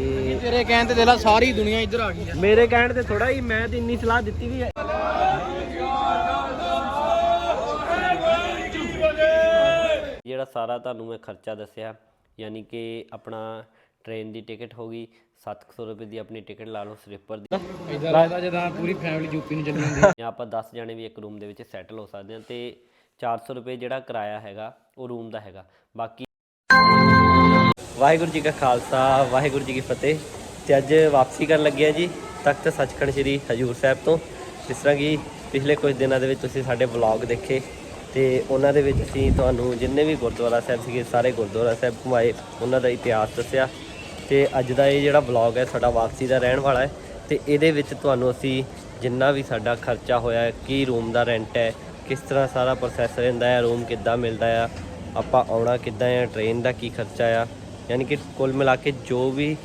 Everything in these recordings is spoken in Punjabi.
ਤੇ ਤੇਰੇ ਕਹਿਣ ਤੇ ਦੇਲਾ ਸਾਰੀ ਦੁਨੀਆ ਇੱਧਰ ਆ ਗਈ ਆ। ਮੇਰੇ ਕਹਿਣ ਤੇ ਥੋੜਾ ਹੀ ਮੈਂ ਤੇ ਇੰਨੀ ਸਲਾਹ ਦਿੱਤੀ ਵੀ ਹੈ। ਜਿਹੜਾ ਸਾਰਾ ਤੁਹਾਨੂੰ ਮੈਂ ਖਰਚਾ ਦੱਸਿਆ ਯਾਨੀ ਕਿ ਆਪਣਾ ਟ੍ਰੇਨ ਦੀ ਟਿਕਟ ਹੋ ਗਈ 700 ਰੁਪਏ ਦੀ ਆਪਣੀ ਟਿਕਟ ਲਾ ਲਓ ਸਲੀਪਰ ਦੀ। ਇਦਾਂ ਲੱਗਦਾ ਜਦਾਂ ਪੂਰੀ ਫੈਮਿਲੀ ਯੂਪੀ ਨੂੰ ਚੱਲੀ ਜਾਂਦੀ ਜਾਂ ਆਪਾਂ 10 ਜਣੇ ਵੀ ਇੱਕ ਰੂਮ ਦੇ ਵਿੱਚ ਸੈਟਲ ਹੋ ਸਕਦੇ ਹਾਂ ਤੇ 400 ਰੁਪਏ ਜਿਹੜਾ ਕਿਰਾਇਆ ਹੈਗਾ ਉਹ ਰੂਮ ਦਾ ਹੈਗਾ। ਬਾਕੀ ਵਾਹਿਗੁਰੂ ਜੀ ਕਾ ਖਾਲਸਾ, ਵਾਹਿਗੁਰੂ ਜੀ ਕੀ ਫਤਿਹ। ਤੇ ਅੱਜ ਵਾਪਸੀ ਕਰਨ ਲੱਗੇ ਆ ਜੀ ਤਖਤ ਸੱਚਖੰਡ ਸ੍ਰੀ ਹਜੂਰ ਸਾਹਿਬ ਤੋਂ। ਜਿਸ ਤਰ੍ਹਾਂ ਕਿ ਪਿਛਲੇ ਕੁਝ ਦਿਨਾਂ ਦੇ ਵਿੱਚ ਤੁਸੀਂ ਸਾਡੇ ਵਲੌਗ ਦੇਖੇ ਤੇ ਉਹਨਾਂ ਦੇ ਵਿੱਚ ਅਸੀਂ ਤੁਹਾਨੂੰ ਜਿੰਨੇ ਵੀ ਗੁਰਦੁਆਰਾ ਸਾਹਿਬ ਸੀਗੇ, ਸਾਰੇ ਗੁਰਦੁਆਰਾ ਸਾਹਿਬ ਘੁਮਾਏ, ਉਹਨਾਂ ਦਾ ਇਤਿਹਾਸ ਦੱਸਿਆ। ਤੇ ਅੱਜ ਦਾ ਇਹ ਜਿਹੜਾ ਵਲੌਗ ਹੈ, ਸਾਡਾ ਵਾਪਸੀ ਦਾ ਰਹਿਣ ਵਾਲਾ ਹੈ। ਤੇ ਇਹਦੇ ਵਿੱਚ ਤੁਹਾਨੂੰ ਅਸੀਂ ਜਿੰਨਾ ਵੀ ਸਾਡਾ ਖਰਚਾ ਹੋਇਆ ਕੀ ਰੂਮ ਦਾ ਰੈਂਟ ਹੈ, ਕਿਸ ਤਰ੍ਹਾਂ ਸਾਰਾ ਪ੍ਰੋਸੈਸ ਰਹਿੰਦਾ ਹੈ, ਰੂਮ ਕਿੱਦਾਂ ਮਿਲਦਾ ਆ, ਆਪਾਂ ਆਉਣਾ ਕਿੱਦਾਂ ਆ ਟ੍ਰੇਨ ਦਾ ਕੀ ਖਰਚਾ ਆ ਯਾਨੀ ਕਿ ਕੁੱਲ ਮਿਲਾ ਕੇ ਜੋ ਵੀ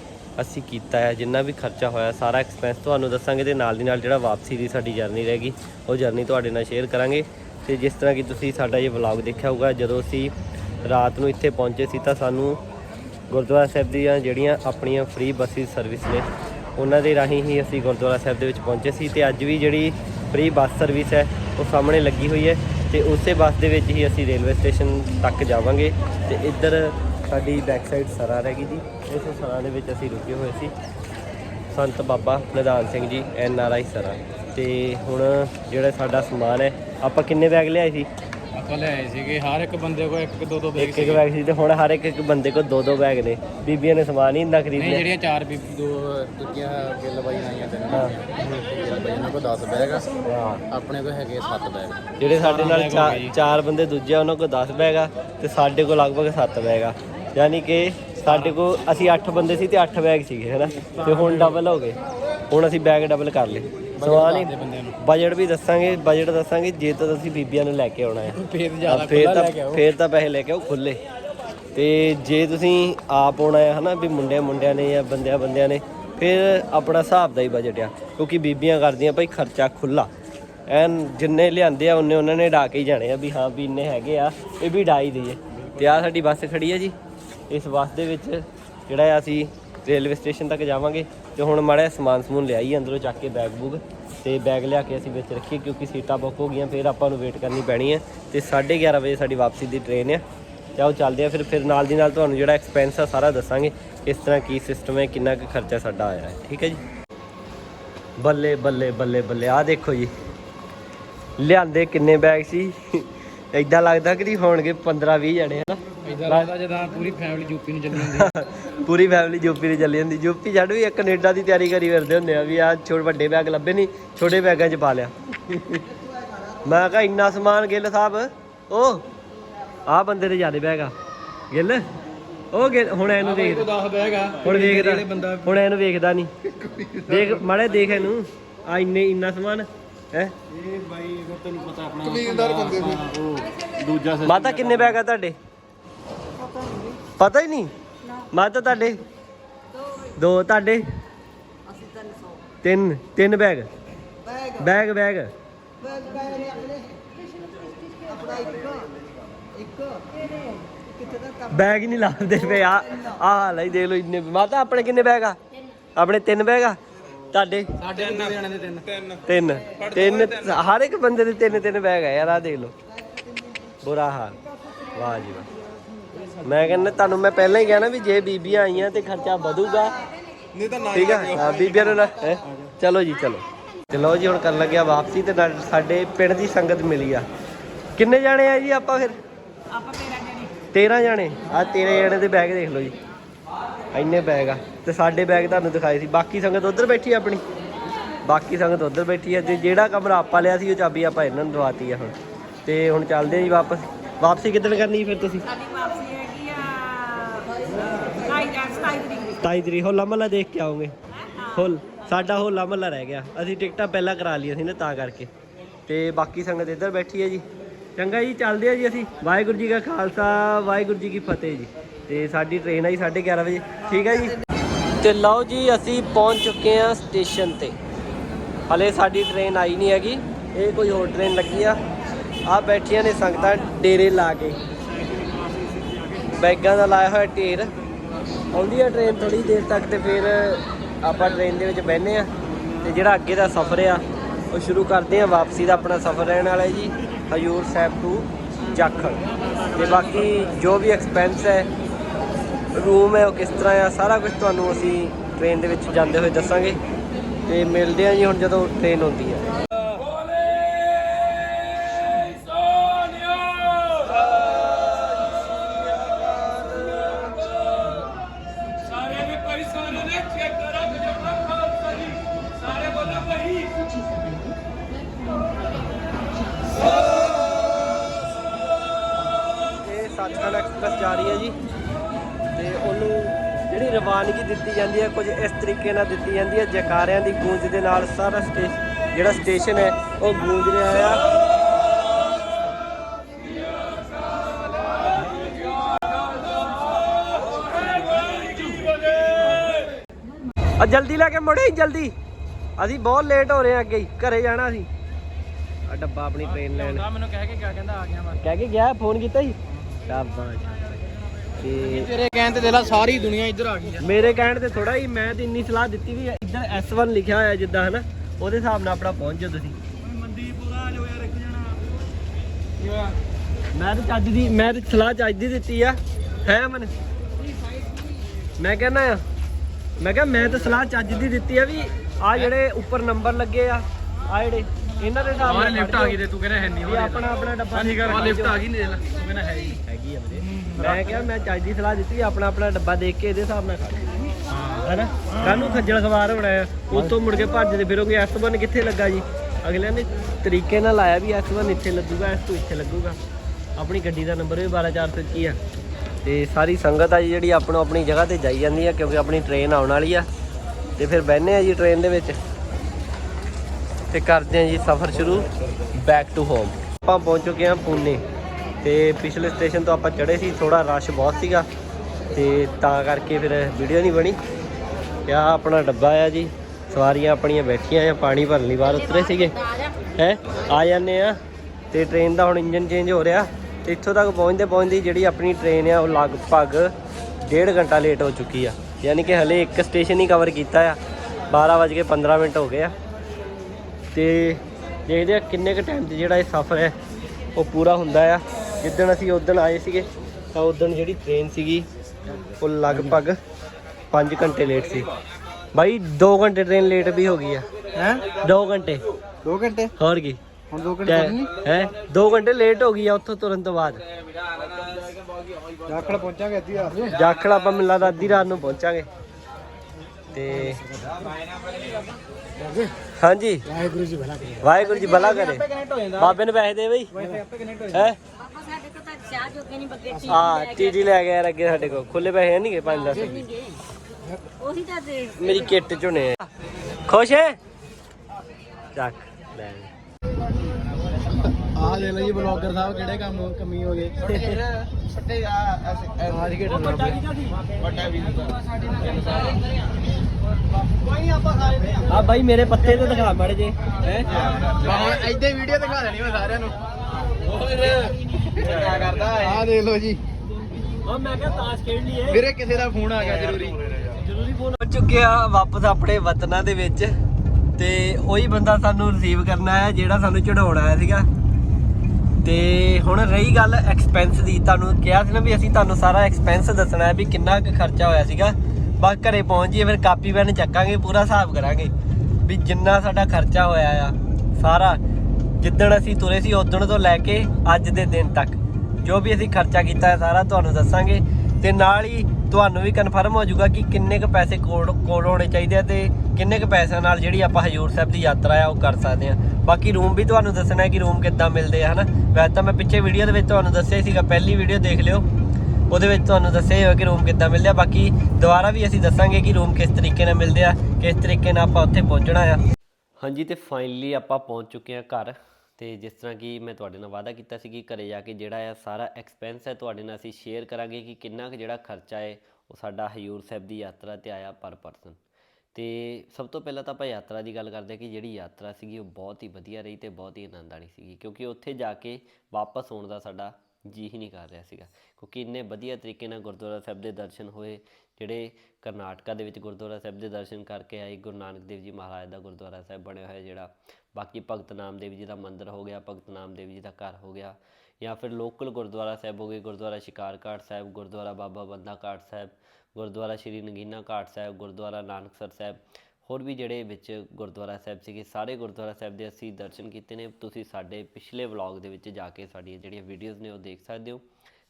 ਅਸੀਂ ਕੀਤਾ ਹੈ, ਜਿੰਨਾ ਵੀ ਖਰਚਾ ਹੋਇਆ, ਸਾਰਾ ਐਕਸਪੈਂਸ ਤੁਹਾਨੂੰ ਦੱਸਾਂਗੇ ਤੇ ਨਾਲ ਦੀ ਨਾਲ ਜਿਹੜਾ ਵਾਪਸੀ ਦੀ ਸਾਡੀ ਜਰਨੀ ਰਹੇਗੀ ਉਹ ਜਰਨੀ ਤੁਹਾਡੇ ਨਾਲ ਸ਼ੇਅਰ ਕਰਾਂਗੇ। ਤੇ ਜਿਸ ਤਰ੍ਹਾਂ ਕਿ ਤੁਸੀਂ ਸਾਡਾ ਇਹ ਵਲੌਗ ਦੇਖਿਆ ਹੋਊਗਾ, ਜਦੋਂ ਅਸੀਂ ਰਾਤ ਨੂੰ ਇੱਥੇ ਪਹੁੰਚੇ ਸੀ ਤਾਂ ਸਾਨੂੰ ਗੁਰਦੁਆਰਾ ਸਾਹਿਬ ਦੀਆਂ ਜਿਹੜੀਆਂ ਆਪਣੀਆਂ ਫ੍ਰੀ ਬੱਸਿਸ ਸਰਵਿਸ ਨੇ, ਉਹਨਾਂ ਦੇ ਰਾਹੀਂ ਹੀ ਅਸੀਂ ਗੁਰਦੁਆਰਾ ਸਾਹਿਬ ਦੇ ਵਿੱਚ ਪਹੁੰਚੇ ਸੀ ਤੇ ਅੱਜ ਵੀ ਜਿਹੜੀ ਫ੍ਰੀ ਬੱਸ ਸਰਵਿਸ ਹੈ, ਉਹ ਸਾਹਮਣੇ ਲੱਗੀ ਹੋਈ ਹੈ ਤੇ ਉਸੇ ਬੱਸ ਦੇ ਵਿੱਚ ਹੀ ਅਸੀਂ ਰੇਲਵੇ ਸਟੇਸ਼ਨ ਤੱਕ ਜਾਵਾਂਗੇ ਤੇ ਇੱਧਰ ਸਾਡੀ ਬੈਕ ਸਾਈਡ ਸਰਾ ਰਹਿ ਗਈ ਜੀ। ਇਸ ਸਰਾ ਦੇ ਵਿੱਚ ਅਸੀਂ ਰੁਕੇ ਹੋਏ ਸੀ। ਸੰਤ ਬਾਬਾ Nidhan Singh ji N R I ਸਰਾ। ਤੇ ਹੁਣ ਜਿਹੜਾ ਸਾਡਾ ਸਮਾਨ ਹੈ ਆਪਾਂ ਕਿੰਨੇ ਬੈਗ ਲਿਆਏ ਸੀ? ਆਪਾਂ ਲੈ ਆਏ ਸੀਗੇ। ਹਰ ਇੱਕ ਬੰਦੇ ਕੋਲ ਇੱਕ ਇੱਕ ਦੋ ਦੋ ਬੈਗ ਇੱਕ ਇੱਕ ਬੈਗ ਸੀ ਤੇ ਹੁਣ ਹਰ ਇੱਕ ਇੱਕ ਬੰਦੇ ਕੋਲ ਦੋ ਦੋ ਬੈਗ ਨੇ। ਬੀਬੀਆਂ ਨੇ ਸਮਾਨ ਹੀ ਇੰਨਾ ਖਰੀਦ ਨਹੀਂ ਲਿਆ। ਜਿਹੜੀਆਂ ਚਾਰ ਬੀਬੀ ਦੋ ਦੂਜੀਆਂ ਗਿੱਲ ਬਾਈ ਆਈਆਂ ਤੇ ਹਾਂ। ਉਹਨਾਂ ਕੋਲ 10 ਬੈਗ ਆ। ਆਪਣੇ ਕੋਲ ਹੈਗੇ 7 ਬੈਗ ਜਿਹੜੇ ਸਾਡੇ ਨਾਲ। ਚਾਰ ਬੰਦੇ ਦੂਜੇ ਉਹਨਾਂ ਕੋਲ 10 ਬੈਗ ਆ ਤੇ ਸਾਡੇ ਕੋਲ ਲਗਭਗ 7 ਬੈਗ ਆ। ਯਾਨੀ ਕਿ ਸਾਡੇ ਕੋਲ ਅਸੀਂ 8 ਬੰਦੇ ਸੀ ਤੇ 8 ਬੈਗ ਸੀਗੇ ਹੈਨਾ? ਤੇ ਹੁਣ ਡਬਲ ਹੋ ਗਏ। ਹੁਣ ਅਸੀਂ ਬੈਗ ਡਬਲ ਕਰ ਲਏ। ਸਮਾਨ ਹੀ ਦੇ ਬਜਟ ਵੀ ਦੱਸਾਂਗੇ ਬਜਟ ਦੱਸਾਂਗੇ ਜੇ ਤਾਂ ਅਸੀਂ ਬੀਬੀਆਂ ਨੂੰ ਲੈ ਕੇ ਆਉਣਾ ਹੈ। ਫੇਰ ਆ, ਜ਼ਿਆਦਾ ਫੇਰ ਖੁੱਲਾ ਤਾਂ ਫੇਰ ਤਾਂ ਪੈਸੇ ਲੈ ਕੇ ਆਓ ਖੁੱਲੇ ਤੇ ਜੇ ਤੁਸੀਂ ਆਪ ਆਉਣਾ ਹੈ ਹਨਾ ਵੀ ਮੁੰਡਿਆਂ ਮੁੰਡਿਆਂ ਨੇ ਜਾਂ ਬੰਦਿਆਂ ਬੰਦਿਆਂ ਨੇ ਫਿਰ ਆਪਣਾ ਹਿਸਾਬ ਦਾ ਹੀ ਬਜਟ ਆ। ਕਿਉਂਕਿ ਬੀਬੀਆਂ ਕਰਦੀਆਂ ਭਾਈ ਖਰਚਾ ਖੁੱਲਾ ਐਨ ਜਿੰਨੇ ਲਿਆਂਦੇ ਆ ਉਹਨੇ ਉਹਨਾਂ ਨੇ ਡਾ ਕੇ ਹੀ ਜਾਣੇ ਆ ਵੀ ਹਾਂ ਵੀ ਇੰਨੇ ਹੈਗੇ ਆ ਇਹ ਵੀ ਡਾਈ ਦਈਏ। ਤੇ ਆ ਸਾਡੀ ਬੱਸ ਖੜੀ ਹੈ ਜੀ। ਇਸ ਬੱਸ ਦੇ ਵਿੱਚ ਜਿਹੜਾ ਆ ਅਸੀਂ ਰੇਲਵੇ ਸਟੇਸ਼ਨ ਤੱਕ ਜਾਵਾਂਗੇ ਤੇ ਹੁਣ ਮਾੜਾ ਸਮਾਨ ਸਮੂਨ ਲਿਆਈ ਅੰਦਰੋਂ ਚੱਕ ਕੇ ਬੈਗ ਬੁੱਗ ਤੇ ਬੈਗ ਲਿਆ ਕੇ ਅਸੀਂ ਵਿੱਚ ਰੱਖੀਏ ਕਿਉਂਕਿ ਸੀਟਾਂ ਬੁੱਕ ਹੋ ਗਈਆਂ, ਫਿਰ ਆਪਾਂ ਨੂੰ ਵੇਟ ਕਰਨੀ ਪੈਣੀ ਹੈ ਤੇ 11:30 ਵਜੇ ਸਾਡੀ ਵਾਪਸੀ ਦੀ ਟ੍ਰੇਨ ਹੈ ਤੇ ਆਓ ਚੱਲਦੇ ਆ, ਫਿਰ ਫਿਰ ਨਾਲ ਦੀ ਨਾਲ ਤੁਹਾਨੂੰ ਜਿਹੜਾ ਐਕਸਪੈਂਸ ਆ ਸਾਰਾ ਦੱਸਾਂਗੇ ਕਿਸ ਤਰ੍ਹਾਂ ਕੀ ਸਿਸਟਮ ਹੈ, ਕਿੰਨਾ ਕੁ ਖਰਚਾ ਸਾਡਾ ਆਇਆ ਹੈ, ਠੀਕ ਹੈ ਜੀ? ਬੱਲੇ ਬੱਲੇ ਬੱਲੇ ਬੱਲੇ ਆ ਦੇਖੋ ਜੀ। ਲਿਆਂਦੇ ਕਿੰਨੇ ਬੈਗ ਸੀ? ਇਦਾਂ ਲੱਗਦਾ ਕਿ ਨਹੀਂ ਹੋਣਗੇ 15 20 ਜਣੇ, ਹਨਾ? ਇਦਾਂ ਲੱਗਦਾ ਜਦਾਂ ਪੂਰੀ ਫੈਮਿਲੀ ਯੂਪੀ ਨੂੰ ਚੱਲੀ ਜਾਂਦੀ ਪੂਰੀ ਫੈਮਿਲੀ ਯੂਪੀ ਦੀ ਚੱਲੀ ਜਾਂਦੀ। ਯੂਪੀ ਛੱਡ ਵੀ ਇੱਕ ਕੈਨੇਡਾ ਦੀ ਤਿਆਰੀ ਕਰੀ ਫਿਰਦੇ ਹੁੰਦੇ ਆ ਵੀ ਆ ਛੋਟੇ ਵੱਡੇ ਬੈਗ ਲੱਭੇ ਨਹੀਂ ਛੋਟੇ ਬੈਗਾਂ 'ਚ ਪਾ ਲਿਆ। ਮੈਂ ਕਿਹਾ ਇੰਨਾ ਸਮਾਨ ਗਿੱਲ ਸਾਹਿਬ ਉਹ ਆ ਬੰਦੇ ਦੇ ਜ਼ਿਆਦੇ ਬੈਗ ਆ। ਗਿੱਲ ਉਹ ਗਿੱਲ ਹੁਣ ਇਹਨੂੰ ਦੇਖ 10 ਬੈਗ ਆ। ਹੁਣ ਵੇਖਦਾ ਹੁਣ ਇਹਨੂੰ ਵੇਖਦਾ ਨਹੀਂ ਦੇਖ ਮਾੜੇ ਦੇਖ ਇਹਨੂੰ। ਆ ਇੰਨੇ ਇੰਨਾ ਸਮਾਨ ਹੈ? ਇਹ ਬਾਈ ਅਗਰ ਤੈਨੂੰ ਪਤਾ ਆਪਣਾ ਕਲੀਨਦਾਰ ਬੰਦੇ ਉਹ ਦੂਜਾ ਮਾਤਾ ਕਿੰਨੇ ਬੈਗ ਆ ਤੁਹਾਡੇ? ਪਤਾ ਹੀ ਨਹੀਂ? ਮਾਤਾ ਤੁਹਾਡੇ? ਦੋ ਤੁਹਾਡੇ? ਤਿੰਨ ਤਿੰਨ ਬੈਗ? ਬੈਗ। Bag bag. ਹੀ ਨਹੀਂ ਲਾਉਂਦੇ ਪਏ। ਆ ਆ ਲਈ ਦੇਖ ਲਓ ਇੰਨੇ ਮਾਤਾ ਆਪਣੇ ਕਿੰਨੇ ਬੈਗ ਆ? ਆਪਣੇ ਤਿੰਨ ਬੈਗ ਆ? ਤੁਹਾਡੇ? ਸਾਡੇ ਅੰਦਰ ਜਾਣੇ ਦੇ ਤਿੰਨ। ਤਿੰਨ। ਤਿੰਨ। ਹਰ ਇੱਕ ਬੰਦੇ ਦੇ ਤਿੰਨ ਤਿੰਨ ਬੈਗ ਆ ਯਾਰ ਆ ਦੇਖ ਲਓ। ਬੁਰਾ ਹਾਲ। ਵਾਹ ਜੀ ਵਾਹ। ਮੈਂ ਕਹਿੰਦਾ ਤੁਹਾਨੂੰ ਮੈਂ ਪਹਿਲਾਂ ਹੀ ਕਹਿਣਾ ਵੀ ਜੇ ਬੀਬੀਆਂ ਆਈਆਂ ਤੇ ਖਰਚਾ ਵਧੂਗਾ। ਨਹੀਂ ਤਾਂ ਠੀਕ ਆ? ਹਾਂ ਬੀਬੀਆਂ ਨੂੰ ਨਾ ਹੈਂ? ਚਲੋ ਜੀ ਚਲੋ। ਚਲੋ ਜੀ ਹੁਣ ਕਰਨ ਲੱਗਿਆ ਵਾਪਸੀ ਤੇ ਨਾਲ ਸਾਡੇ ਪਿੰਡ ਦੀ ਸੰਗਤ ਮਿਲੀ ਆ। ਕਿੰਨੇ ਜਾਣੇ ਆ ਜੀ ਆਪਾਂ ਫਿਰ? ਆਪਾਂ 13 ਜਾਣੇ। ਆ 13 ਜਾਣੇ ਦੇ ਬੈਗ ਦੇਖ ਲਓ ਜੀ। ਇੰਨੇ ਬੈਗ ਆ। ਤੇ ਸਾਡੇ ਬੈਗ ਤੁਹਾਨੂੰ ਦਿਖਾਏ ਸੀ। ਬਾਕੀ ਸੰਗਤ ਉਧਰ ਬੈਠੀ ਆ ਆਪਣੀ? ਬਾਕੀ ਸੰਗਤ ਉਧਰ ਬੈਠੀ ਆ। ਤੇ ਜਿਹੜਾ ਕਮਰਾ ਆਪਾਂ ਲਿਆ ਸੀ ਉਹ ਚਾਬੀ ਆਪਾਂ ਇਹਨਾਂ ਨੂੰ ਦਵਾਤੀ ਆ ਹੁਣ। ਤੇ ਹੁਣ ਚੱਲਦੇ ਆ ਜੀ ਵਾਪਸ। ਵਾਪਸੀ ਕਿੱਦਣ ਕਰਨੀ ਫਿਰ ਤੁਸੀਂ? ਸਾਡੀ ਵਾਪਸੀ ਜਾਂ 27 ਤਰੀਕ ਦੀ 27 ਤਰੀਕ ਹੋਲਾ ਮਹੱਲਾ ਦੇਖ ਕੇ ਆਉਂਗੇ ਹੋਲ ਸਾਡਾ ਹੋਲਾ ਮਹੱਲਾ ਰਹਿ ਗਿਆ। ਅਸੀਂ ਟਿਕਟਾਂ ਪਹਿਲਾਂ ਕਰਾ ਲਈਆਂ ਸੀ ਨਾ ਤਾਂ ਕਰਕੇ। ਤੇ ਬਾਕੀ ਸੰਗਤ ਇੱਧਰ ਬੈਠੀ ਹੈ ਜੀ। ਚੰਗਾ ਜੀ ਚੱਲਦੇ ਆ ਜੀ ਅਸੀਂ। ਵਾਹਿਗੁਰੂ ਜੀ ਕਾ ਖਾਲਸਾ ਵਾਹਿਗੁਰੂ ਜੀ ਕੀ ਫਤਿਹ ਜੀ। ਤੇ ਸਾਡੀ ਟ੍ਰੇਨ ਆਈ 11:30 ਵਜੇ। ਠੀਕ ਹੈ ਜੀ? ਤੇ ਲਓ ਜੀ ਅਸੀਂ ਪਹੁੰਚ ਚੁੱਕੇ ਹਾਂ ਸਟੇਸ਼ਨ ਤੇ। ਹਲੇ ਸਾਡੀ ਟ੍ਰੇਨ ਆਈ ਨਹੀਂ ਹੈਗੀ। ਇਹ ਕੋਈ ਹੋਰ ਟ੍ਰੇਨ ਲੱਗੀ ਆ। ਆ ਬੈਠੀਆਂ ਨੇ ਸੰਗਤਾਂ ਡੇਰੇ ਲਾ ਕੇ। ਬੈਗਾਂ ਦਾ ਲਾਇਆ ਹੋਇਆ ਢੇਰ। ਆਉਂਦੀ ਆ ਟ੍ਰੇਨ ਥੋੜੀ ਦੇਰ ਤੱਕ ਤੇ ਫਿਰ ਆਪਾਂ ਟ੍ਰੇਨ ਦੇ ਵਿੱਚ ਬਹਿੰਦੇ ਆ ਤੇ ਜਿਹੜਾ ਅੱਗੇ ਦਾ ਸਫ਼ਰ ਆ, ਉਹ ਸ਼ੁਰੂ ਕਰਦੇ ਆ ਵਾਪਸੀ ਦਾ ਆਪਣਾ ਸਫ਼ਰ ਰਹਿਣ ਵਾਲਾ ਜੀ ਹਜੂਰ ਸਾਹਿਬ ਟੂ ਜਾਖੜ ਤੇ ਬਾਕੀ ਜੋ ਵੀ ਐਕਸਪੈਂਸ ਹੈ ਰੂਮ ਹੈ, ਉਹ ਕਿਸ ਤਰ੍ਹਾਂ ਆ, ਸਾਰਾ ਕੁਝ ਤੁਹਾਨੂੰ ਅਸੀਂ ਟ੍ਰੇਨ ਦੇ ਵਿੱਚ ਜਾਂਦੇ ਹੋਏ ਦੱਸਾਂਗੇ। ਤੇ ਮਿਲਦੇ ਆ ਜੀ ਹੁਣ ਜਦੋਂ ਟ੍ਰੇਨ ਆਉਂਦੀ ਹੈ ਜਾ ਰਹੀ ਹੈ ਜੀ। ਤੇ ਉਹਨੂੰ ਜਿਹੜੀ ਰਵਾਨਗੀ ਦਿੱਤੀ ਜਾਂਦੀ ਹੈ ਕੁਝ ਇਸ ਤਰੀਕੇ ਨਾਲ ਦਿੱਤੀ ਜਾਂਦੀ ਹੈ ਜੈਕਾਰਿਆਂ ਦੀ ਗੂੰਜ ਦੇ ਨਾਲ ਸਾਰਾ ਸਟੇਸ਼ਨ ਜਿਹੜਾ ਸਟੇਸ਼ਨ ਹੈ ਉਹ ਗੂੰਜ ਰਿਹਾ ਆ। ਆ ਜਲਦੀ ਲੈ ਕੇ ਮੁੜੇ ਜਲਦੀ। ਅਸੀਂ ਬਹੁਤ ਲੇਟ ਹੋ ਰਹੇ ਹਾਂ ਅੱਗੇ ਘਰੇ ਜਾਣਾ ਸੀ। ਆ ਡੱਬਾ ਆਪਣੀ ਟ੍ਰੇਨ ਲੈਣ। ਮੈਨੂੰ ਕਹਿ ਕੇ ਕਿਆ ਕਹਿੰਦਾ ਆ ਗਿਆ ਮੈਂ। ਕਹਿ ਕੇ ਗਿਆ ਫੋਨ ਕੀਤਾ ਸੀ। ਸ਼ਾਬਾਸ਼। ਤੇ ਤੇਰੇ ਕਹਿਣ ਤੇ ਦੇਲਾ ਸਾਰੀ ਦੁਨੀਆ ਇੱਧਰ ਆ ਗਈ ਆ। ਮੇਰੇ ਕਹਿਣ ਤੇ ਥੋੜਾ ਹੀ ਮੈਂ ਤੇ ਇੰਨੀ ਸਲਾਹ ਦਿੱਤੀ ਵੀ ਇੱਧਰ S1 ਲਿਖਿਆ ਹੋਇਆ ਜਿੱਦਾਂ ਹਨਾ ਉਹਦੇ ਹਿਸਾਬ ਨਾਲ ਆਪਣਾ ਪਹੁੰਚ ਤੁਸੀਂ। ਜੋ ਯਾਰ ਇੱਕ ਜਣਾ। ਮੈਂ ਤੇ ਚੱਜ ਦੀ ਮੈਂ ਤੇ ਸਲਾਹ ਚੱਜ ਦੀ ਦਿੱਤੀ ਆ। ਹੈ ਮਨ ਮੈਂ ਕਹਿੰਦਾ ਆ ਮੈਂ ਕਿਹਾ ਮੈਂ ਤਾਂ ਸਲਾਹ ਚੱਜ ਦੀ ਦਿੱਤੀ ਆ ਵੀ ਆ ਜਿਹੜੇ ਉੱਪਰ ਨੰਬਰ ਲੱਗੇ ਆ ਆ ਜਿਹੜੇ ਇਹਨਾਂ ਦੇ ਹਿਸਾਬ ਨਾਲ ਲਿਫਟ ਆ ਗਈ ਤੇ ਤੂੰ ਕਹਿੰਦਾ ਹੈ ਨਹੀਂ ਇਹ ਆਪਣਾ ਆਪਣਾ ਡੱਬਾ ਉਹ ਲਿਫਟ ਆ ਗਈ ਨਹੀਂ ਦੇਖ ਤੂੰ ਕਹਿੰਦਾ ਹੈ ਨਹੀਂ। ਹੈਗੀ ਆ ਵੀਰੇ। ਮੈਂ ਕਿਹਾ ਮੈਂ ਚੱਜ ਦੀ ਸਲਾਹ ਦਿੱਤੀ ਆਪਣਾ ਆਪਣਾ ਡੱਬਾ ਦੇਖ ਕੇ ਇਹਦੇ ਹਿਸਾਬ ਨਾਲ ਖਾ ਹੈਨਾ? ਕਾਹਨੂੰ ਖੱਜਲ ਖਵਾਰ ਹੋਣਾ ਆ। ਉਤੋਂ ਮੁੜ ਕੇ ਭੱਜਦੇ ਫਿਰੋਗੇ। S1 ਕਿੱਥੇ ਲੱਗਾ ਜੀ? ਅਗਲਿਆਂ ਨੇ ਤਰੀਕੇ ਨਾਲ ਲਾਇਆ ਵੀ S1 ਇੱਥੇ ਲੱਗੂਗਾ S2 ਇੱਥੇ ਲੱਗੂਗਾ। ਆਪਣੀ ਗੱਡੀ ਦਾ ਨੰਬਰ ਵੀ 12421 ਆ। ਤੇ ਸਾਰੀ ਸੰਗਤ ਆ ਜੀ ਜਿਹੜੀ ਆਪਣੋ ਆਪਣੀ ਜਗ੍ਹਾ ਤੇ ਜਾਈ ਜਾਂਦੀ ਆ ਕਿਉਂਕਿ ਆਪਣੀ ਟ੍ਰੇਨ ਆਉਣ ਵਾਲੀ ਆ। ਤੇ ਫਿਰ ਬਹਿਨੇ ਆ ਜੀ ਟ੍ਰੇਨ ਦੇ ਵਿੱਚ। ਤੇ ਕਰਦੇ ਹਾਂ ਜੀ ਸਫ਼ਰ ਸ਼ੁਰੂ। ਬੈਕ ਟੂ ਹੋਮ ਆਪਾਂ ਪਹੁੰਚ ਚੁੱਕੇ ਹਾਂ ਪੂਨੇ। ਤੇ ਪਿਛਲੇ ਸਟੇਸ਼ਨ ਤੋਂ ਆਪਾਂ ਚੜੇ ਸੀ ਥੋੜਾ ਰਸ਼ ਬਹੁਤ ਸੀਗਾ। ਤੇ ਤਾਂ ਕਰਕੇ ਫਿਰ ਵੀਡੀਓ ਨਹੀਂ ਬਣੀ। ਕਿਆ ਆਪਣਾ ਡੱਬਾ ਆ ਜੀ। ਸਵਾਰੀਆਂ ਆਪਣੀਆਂ ਬੈਠੀਆਂ ਆ, ਪਾਣੀ ਭਰਨ ਲਈ ਬਾਹਰ ਉਤਰੇ ਸੀਗੇ। ਹੈ? ਆ ਜਾਂਦੇ ਆ। ਤੇ ਟ੍ਰੇਨ ਦਾ ਹੁਣ ਇੰਜਨ ਚੇਂਜ ਹੋ ਰਿਹਾ। ਤੇ ਇੱਥੋਂ ਤੱਕ ਪਹੁੰਚਦੇ ਪਹੁੰਚਦੇ ਜਿਹੜੀ ਆਪਣੀ ਟ੍ਰੇਨ ਆ, ਉਹ ਲਗਭਗ ਡੇਢ ਘੰਟਾ ਲੇਟ ਹੋ ਚੁੱਕੀ ਆ। ਯਾਨੀ ਕਿ ਹਲੇ ਇੱਕ ਸਟੇਸ਼ਨ ਹੀ ਕਵਰ ਕੀਤਾ ਆ। 12:15 ਮਿੰਟ ਹੋ ਗਏ ਆ। ਤੇ ਦੇਖਦੇ ਆ ਕਿੰਨੇ ਕੁ ਟਾਈਮ 'ਚ ਜਿਹੜਾ ਇਹ ਸਫ਼ਰ ਹੈ ਉਹ ਪੂਰਾ ਹੁੰਦਾ ਆ। ਜਿੱਦਣ ਅਸੀਂ ਉਦਣ ਆਏ ਸੀਗੇ ਤਾਂ ਉਦਣ ਜਿਹੜੀ ਟ੍ਰੇਨ ਸੀਗੀ ਉਹ ਲਗਭਗ 5 ਘੰਟੇ ਲੇਟ ਸੀ। ਬਾਈ 2 ਘੰਟੇ ਟ੍ਰੇਨ ਲੇਟ ਵੀ ਹੋ ਗਈ ਆ। ਹੈ? 2 ਘੰਟੇ। 2 ਘੰਟੇ? ਹੋਰ ਕੀ? ਹੁਣ 2 ਘੰਟੇ ਨਹੀਂ? ਹੈ? 2 ਘੰਟੇ ਲੇਟ ਹੋ ਗਈ ਆ ਉੱਥੋਂ ਤੁਰਨ ਤੋਂ ਬਾਅਦ। ਜਾਖੜ ਪਹੁੰਚਾਂਗੇ ਅੱਧੀ ਰਾਤ ਨੂੰ। ਜਾਖਲ ਆਪਾਂ ਮੈਨੂੰ ਲੱਗਦਾ ਅੱਧੀ ਰਾਤ ਨੂੰ ਪਹੁੰਚਾਂਗੇ। ਤੇ ਹਾਂਜੀ। ਵਾਹਿਗੁਰੂ ਜੀ ਭਲਾ ਕਰੇ। ਵਾਹਿਗੁਰੂ ਜੀ ਭਲਾ ਕਰੇ। ਬਾਬੇ ਨੂੰ ਪੈਸੇ ਦੇ ਬਈ। ਹੋ ਹੈ? ਪਾਪਾ ਸਾਡੇ ਤੋਂ ਤਾਂ ਚਾਹ ਜੋਗੇ ਨਹੀਂ ਬੱਗੇ ਚੀਜ਼ ਹਾਂ ਟੀਟੀ ਲੈ ਕੇ ਯਾਰ ਅੱਗੇ ਸਾਡੇ ਕੋਲ। ਖੁੱਲੇ ਪੈਸੇ ਨਹੀਂਗੇ 5 10 ਉਹੀ ਤਾਂ ਮੇਰੀ ਕਿੱਟ ਚੁਣੇ ਆ। ਖੁਸ਼ ਹੈ? ਚੱਕ ਲੈ। ਆਹ ਲੈ ਲਈ ਬਲੌਗਰ ਸਾਹਿਬ ਕਿਹੜੇ ਕੰਮ ਕਮੀ ਹੋ ਗਏ? ਛੱਟੇ ਆ ਆਜ ਕੇ ਵੱਡਾ ਵੀ ਕੋਈ ਆਪਾਂ ਸਾਰੇ ਆ। ਬਾਈ ਮੇਰੇ ਪੱਤੇ ਤੇ ਦਿਖਾ ਮੜ ਜੇ ਹੈ ਹੁਣ ਇੱਥੇ ਵੀਡੀਓ ਦਿਖਾ ਦੇਣੀ ਮੈਂ ਸਾਰਿਆਂ ਨੂੰ। ਹੋਰ? ਕੀ ਕਰਦਾ ਆ ਦੇਖ ਲਓ ਜੀ। ਉਹ ਮੈਂ ਕਿਹਾ ਤਾਸ਼ ਖੇਡ ਲਈਏ। ਵੀਰੇ ਕਿਸੇ ਦਾ ਫੋਨ ਆ ਗਿਆ ਜ਼ਰੂਰੀ। ਜ਼ਰੂਰੀ ਫੋਨ ਆ ਵਾਪਸ ਆਪਣੇ ਵਤਨਾਂ ਦੇ ਵਿੱਚ ਤੇ ਉਹੀ ਬੰਦਾ ਸਾਨੂੰ ਰਿਸੀਵ ਕਰਨਾ ਹੈ ਜਿਹੜਾ ਸਾਨੂੰ ਚੜਾਉਣ ਆਇਆ ਸੀਗਾ। ਤੇ ਹੁਣ ਰਹੀ ਗੱਲ ਐਕਸਪੈਂਸ ਦੀ, ਤੁਹਾਨੂੰ ਕਿਹਾ ਸੀ ਨਾ ਵੀ ਅਸੀਂ ਤੁਹਾਨੂੰ ਸਾਰਾ ਐਕਸਪੈਂਸ ਦੱਸਣਾ ਹੈ ਵੀ ਕਿੰਨਾ ਕੁ ਖਰਚਾ ਹੋਇਆ ਸੀਗਾ। ਬਸ ਘਰੇ ਪਹੁੰਚ ਜਾਈਏ, ਫਿਰ ਕਾਪੀ ਪੈਨ ਚੱਕਾਂਗੇ, ਪੂਰਾ ਹਿਸਾਬ ਕਰਾਂਗੇ ਵੀ ਜਿੰਨਾ ਸਾਡਾ ਖਰਚਾ ਹੋਇਆ ਆ, ਸਾਰਾ। ਜਿੱਦਣ ਅਸੀਂ ਤੁਰੇ ਸੀ ਉਦਣ ਤੋਂ ਲੈ ਕੇ ਅੱਜ ਦੇ ਦਿਨ ਤੱਕ। ਜੋ ਵੀ ਅਸੀਂ ਖਰਚਾ ਕੀਤਾ ਹੈ, ਸਾਰਾ ਤੁਹਾਨੂੰ ਦੱਸਾਂਗੇ। ਤੇ ਨਾਲ ਹੀ ਤੁਹਾਨੂੰ ਵੀ ਕਨਫਰਮ ਹੋ ਜਾਊਗਾ ਕਿ ਕਿੰਨੇ ਕੁ ਪੈਸੇ ਕੋਲ ਕੋਲ ਹੋਣੇ ਚਾਹੀਦੇ ਆ ਤੇ ਕਿੰਨੇ ਕੁ ਪੈਸਿਆਂ ਨਾਲ ਜਿਹੜੀ ਆਪਾਂ ਹਜੂਰ ਸਾਹਿਬ ਦੀ ਯਾਤਰਾ ਆ ਉਹ ਕਰ ਸਕਦੇ ਆ। ਬਾਕੀ ਰੂਮ ਵੀ ਤੁਹਾਨੂੰ ਦੱਸਣਾ ਹੈ ਕਿ ਰੂਮ ਕਿੱਦਾਂ ਮਿਲਦੇ ਆ, ਹਨਾ? ਵੈਸੇ ਤਾਂ ਮੈਂ ਪਿੱਛੇ ਵੀਡੀਓ ਦੇ ਵਿੱਚ ਤੁਹਾਨੂੰ ਦੱਸਿਆ ਹੀ ਸੀਗਾ, ਪਹਿਲੀ ਵੀਡੀਓ ਦੇਖ ਲਿਓ। ਉਹਦੇ ਵਿੱਚ ਤੁਹਾਨੂੰ ਦੱਸਿਆ ਹੀ ਹੋਇਆ ਕਿ ਰੂਮ ਕਿੱਦਾਂ ਮਿਲਦੇ ਆ। ਬਾਕੀ ਦੁਬਾਰਾ ਵੀ ਅਸੀਂ ਦੱਸਾਂਗੇ ਕਿ ਰੂਮ ਕਿਸ ਤਰੀਕੇ ਨਾਲ ਮਿਲਦੇ ਆ, ਕਿਸ ਤਰੀਕੇ ਨਾਲ ਆਪਾਂ ਉੱਥੇ ਪਹੁੰਚਣਾ ਆ। ਹਾਂਜੀ, ਤੇ ਫਾਈਨਲੀ ਆਪਾਂ ਪਹੁੰਚ ਚੁੱਕੇ ਆ ਘਰ। ਤੇ ਜਿਸ ਤਰ੍ਹਾਂ ਕਿ ਮੈਂ ਤੁਹਾਡੇ ਨਾਲ ਵਾਅਦਾ ਕੀਤਾ ਸੀ ਕਿ ਘਰੇ ਜਾ ਕੇ ਜਿਹੜਾ ਆ ਸਾਰਾ ਐਕਸਪੈਂਸ ਹੈ ਤੁਹਾਡੇ ਨਾਲ ਅਸੀਂ ਸ਼ੇਅਰ ਕਰਾਂਗੇ ਕਿ ਕਿੰਨਾ ਕੁ ਜਿਹੜਾ ਖਰਚਾ ਹੈ ਉਹ ਸਾਡਾ ਹਯੂਰ ਸਾਹਿਬ ਦੀ ਯਾਤਰਾ ਤੇ ਆਇਆ ਪਰ ਪਰਸਨ ਤੇ ਸਭ ਤੋਂ ਪਹਿਲਾਂ ਤਾਂ ਆਪਾਂ ਯਾਤਰਾ ਦੀ ਗੱਲ ਕਰਦੇ ਹਾਂ ਕਿ ਜਿਹੜੀ ਯਾਤਰਾ ਸੀਗੀ ਉਹ ਬਹੁਤ ਹੀ ਵਧੀਆ ਰਹੀ ਤੇ ਬਹੁਤ ਹੀ ਆਨੰਦ ਆਣੀ ਸੀਗੀ ਕਿਉਂਕਿ ਉੱਥੇ ਜਾ ਕੇ ਵਾਪਸ ਆਉਣ ਦਾ ਸਾਡਾ ਜੀ ਹੀ ਨਹੀਂ ਕਰ ਰਿਹਾ ਸੀਗਾ। ਕਿਉਂਕਿ ਇੰਨੇ ਵਧੀਆ ਤਰੀਕੇ ਨਾਲ ਗੁਰਦੁਆਰਾ ਸਾਹਿਬ ਦੇ ਦਰਸ਼ਨ ਹੋਏ, ਜਿਹੜੇ ਕਰਨਾਟਕਾ ਦੇ ਵਿੱਚ ਗੁਰਦੁਆਰਾ ਸਾਹਿਬ ਦੇ ਦਰਸ਼ਨ ਕਰਕੇ ਆਏ, ਗੁਰੂ ਨਾਨਕ ਦੇਵ ਜੀ ਮਹਾਰਾਜ ਦਾ ਗੁਰਦੁਆਰਾ ਸਾਹਿਬ ਬਣਿਆ ਹੋਇਆ ਜਿਹੜਾ। ਬਾਕੀ ਭਗਤ ਨਾਮਦੇਵ ਜੀ ਦਾ ਮੰਦਿਰ ਹੋ ਗਿਆ, ਭਗਤ ਨਾਮਦੇਵ ਜੀ ਦਾ ਘਰ ਹੋ ਗਿਆ। ਜਾਂ ਫਿਰ ਲੋਕਲ ਗੁਰਦੁਆਰਾ ਸਾਹਿਬ ਹੋ ਗਏ, ਗੁਰਦੁਆਰਾ ਸ਼ਿਕਾਰ ਘਾਟ ਸਾਹਿਬ, ਗੁਰਦੁਆਰਾ ਬਾਬਾ ਬੰਦਾ ਘਾਟ ਸਾਹਿਬ, ਗੁਰਦੁਆਰਾ ਸ਼੍ਰੀ ਨਗੀਨਾ ਘਾਟ ਸਾਹਿਬ, ਗੁਰਦੁਆਰਾ ਨਾਨਕਸਰ ਸਾਹਿਬ ਹੋਰ ਵੀ ਜਿਹੜੇ ਵਿੱਚ ਗੁਰਦੁਆਰਾ ਸਾਹਿਬ ਸੀਗੇ, ਸਾਰੇ ਗੁਰਦੁਆਰਾ ਸਾਹਿਬ ਦੇ ਅਸੀਂ ਦਰਸ਼ਨ ਕੀਤੇ ਨੇ। ਤੁਸੀਂ ਸਾਡੇ ਪਿਛਲੇ ਵਲੌਗ ਦੇ ਵਿੱਚ ਜਾ ਕੇ ਸਾਡੀਆਂ ਜਿਹੜੀਆਂ ਵੀਡੀਓਜ਼ ਨੇ ਉਹ ਦੇਖ ਸਕਦੇ ਹੋ।